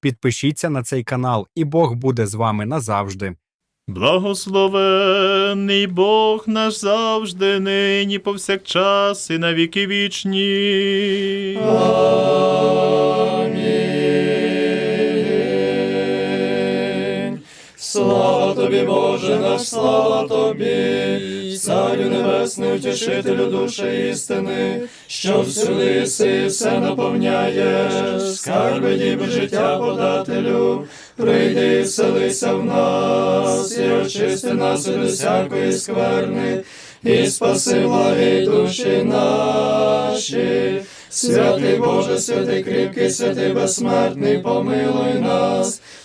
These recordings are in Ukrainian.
підпишіться на цей канал, і Бог буде з вами назавжди. Благословений Бог наш завжди, нині повсякчас і на віки вічні. Амінь. Слава тобі, Боже наш, слава тобі, Царю небесний, утішителю душі істини, що всюди си все наповняєш, скарби діби життя подателю, прийди, вселися в нас, і очисти нас від усякої скверни, і спаси благі душі наші. Святий Боже, святий кріпкий, святий безсмертний, помилуй нас.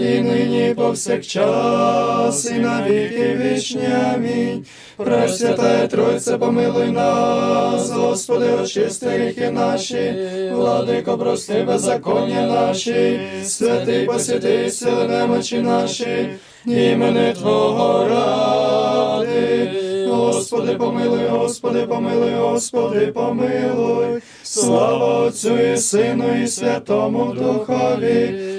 і нині повсякчас, і на віки вічні. Амінь. Пресвятая Тройця, помилуй нас, Господи, очисти гріхи наші, владико, прости беззаконня наші, святий посвяти сили немочі наші, імени Твого ради. Господи, помилуй, Господи, помилуй, Господи, помилуй. Слава Отцю і Сину, і Святому Духові,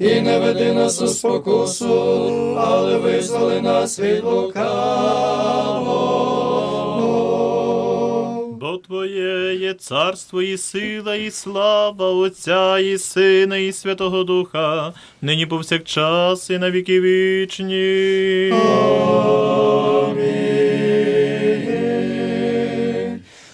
і не веди нас у спокусу, але визволи нас від лукавого. Бо Твоє є царство і сила, і слава Отця, і Сина, і Святого Духа, нині повсякчас і на віки вічні. Амінь.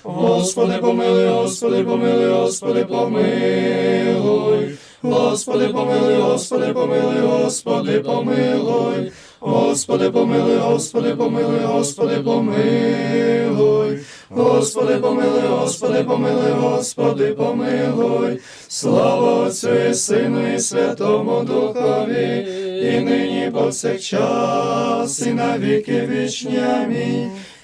Господи, помилуй, Господи, помилуй, Господи, помилуй. Господи, помилуй, Господи, помилуй, Господи, помилуй. Господи, помилуй, Господи, помилуй, Господи, помилуй. Господи, помилуй, Господи, помилуй, Господи, помилуй. Слава Отцю і Сину, і Святому Духові, і нині повсякчас, і на віки вічні. Амінь.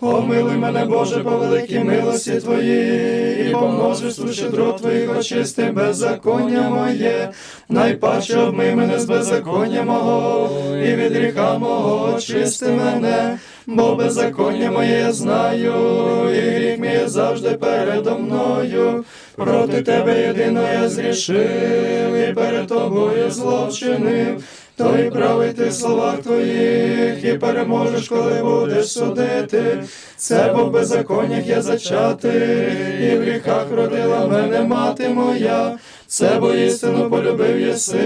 Помилуй мене, Боже, по великій милості Твоїй, і по множеству щедро Твоїх очисти беззаконня моє, найпаче обмий мене з беззаконня мого, і від гріха мого очисти мене, бо беззаконня моє я знаю, і гріх мій завжди передо мною. Проти Тебе єдино я зрішив, і перед Тобою зло То й правий ти в словах твоїх, і переможеш, коли будеш судити. Це бо в беззаконнях я зачати, і в гріхах родила мене мати моя. Це бо істину полюбив єси,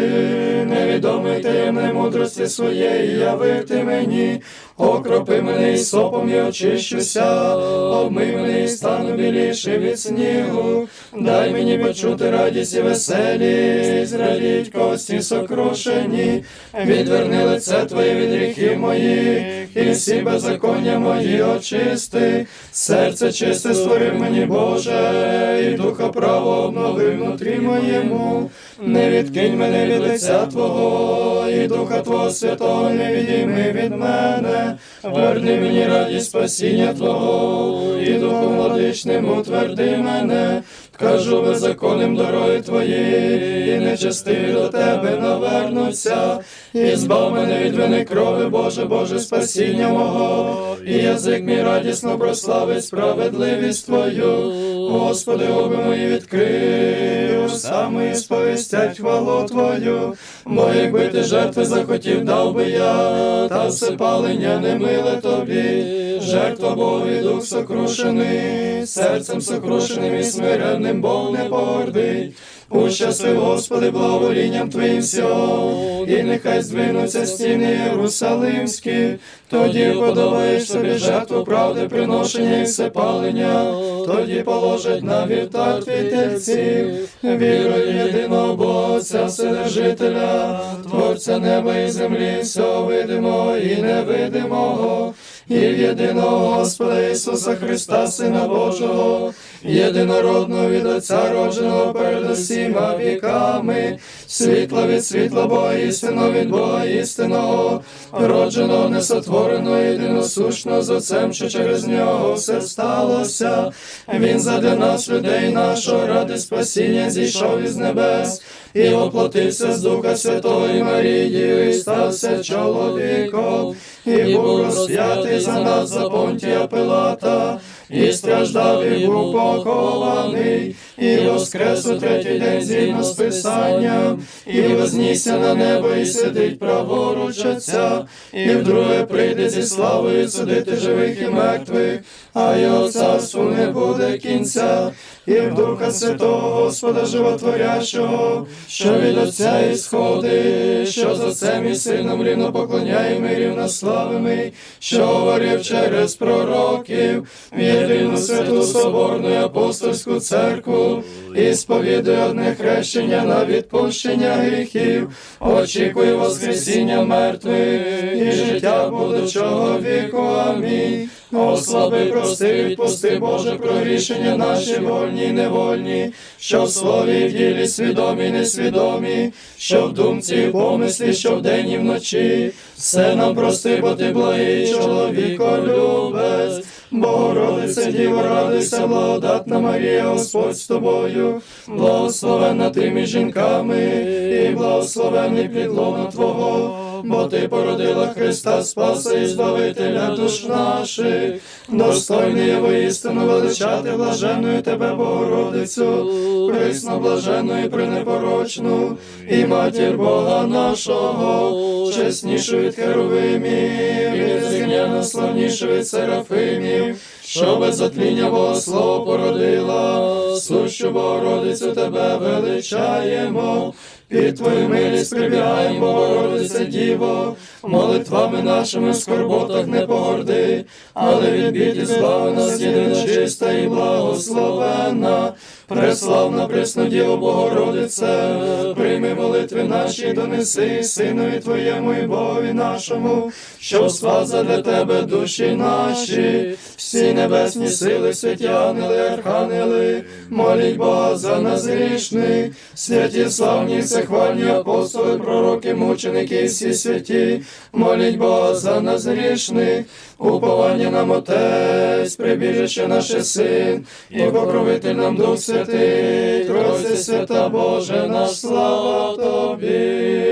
невідомий таємної мудрості своєї явив ти мені. Окропи мене і сопом і очищуся, обмий мене і стану біліше від снігу. Дай мені почути радість і веселість, радіть кості сокрушені, відверни лице Твоє від гріхів моїх, і беззаконня мої очисти, серце чисте створив мені, Боже, і духа право обнови внутрі моєму. Не відкинь мене від лиця Твого, і Духа Твого Святого не відійми від мене, верни мені радість спасіння Твого, і Духом владичним утверди мене, кажу беззаконним дороги Твої, і нечестиві до Тебе навернуться, і збав мене від вини крови, Боже, Боже, спасіння мого, і язик мій радісно прославить справедливість Твою, Господи, оби мої відкрив, саме сповістять хвалу Твою, бо якби ти жертви захотів, дав би я, та все палення не миле тобі, жертва Богу і дух сокрушений, серцем сокрушеним і смиренним Бог не погордить, Ущасли, Господи, благоволінням Твоїм всього, і нехай здвинуться стіни Єрусалимські, тоді подаваєш собі жертву правди, приношення і всепалення, тоді положать на вівтар твій тельців, вірою єдиного Бога, Отця Вседержителя, Творця неба і землі, всього видимого і невидимого, і в єдиного Господа Ісуса Христа, Сина Божого, єдинородного від Отця родженого перед усіма віками, світла від світла Бога істинного від Бога істинного, родженого, несотвореного, єдиносушного з Отцем, що через нього все сталося. Він задля нас, людей нашого, ради спасіння зійшов із небес і оплатився з Духа Святого і Марії, і стався чоловіком, і був розп'ятий за нас за Понтія Пилата, і страждав, і був похований, і воскрес у третій день згідно з Писанням, і вознісся на небо, і сидить праворуч Отця, і вдруге прийде зі славою судити живих і мертвих, а його царству не буде кінця, і в Духа Святого Господа Животворящого, що від Отця ісходить, що з Отцем і Сином рівно поклоняємо і рівнославимо, що говорив через пророків, в єдину святу соборну і апостольську церкву, і сповідує одне хрещення на відпущення гріхів, очікує воскресіння мертвих і життя будучого віку. Амінь. Ослаби, прости, відпусти, Боже, про рішення наші вольні і невольні, що в слові в ділі свідомі, несвідомі, що в думці і в помислі, що вдень і вночі. Все нам прости, бо ти благий чоловіко любець. Богородице, Діво, радуйся, благодатна Марія, Господь з тобою, благословенна ти між жінками, і благословенний підлона Твого, бо ти породила Христа Спаса і Збавителя душ наших, достойний є воістину величати блаженною тебе, Богородицю, присно блаженну і пренепорочну, і матір Бога нашого, чеснішу від херовимів, і незрівняно славнішу від серафимів, що без затління Бога Слово породила, сущу Богородицю тебе величаємо. Під твою милість прибігаємо, Богородице Діво, молитвами нашими в скорботах не погорди, але від біді збави нас єдина чиста і благословенна, преславна пресну Діво Богородице, прийми молитви наші, донеси Синові Твоєму і Богові нашому, що спаса для тебе душі наші, всі небесні сили, святі ангели, архангели, моліть Бога за нас грішних, святі славні, всехвальні апостоли, пророки, мученики, всі святі, моліть Бога за нас грішних, уповання нам Отець, прибіжище наше син, і покровитель нам Дух Святий, Тройці свята Боже, наш слава Тобі.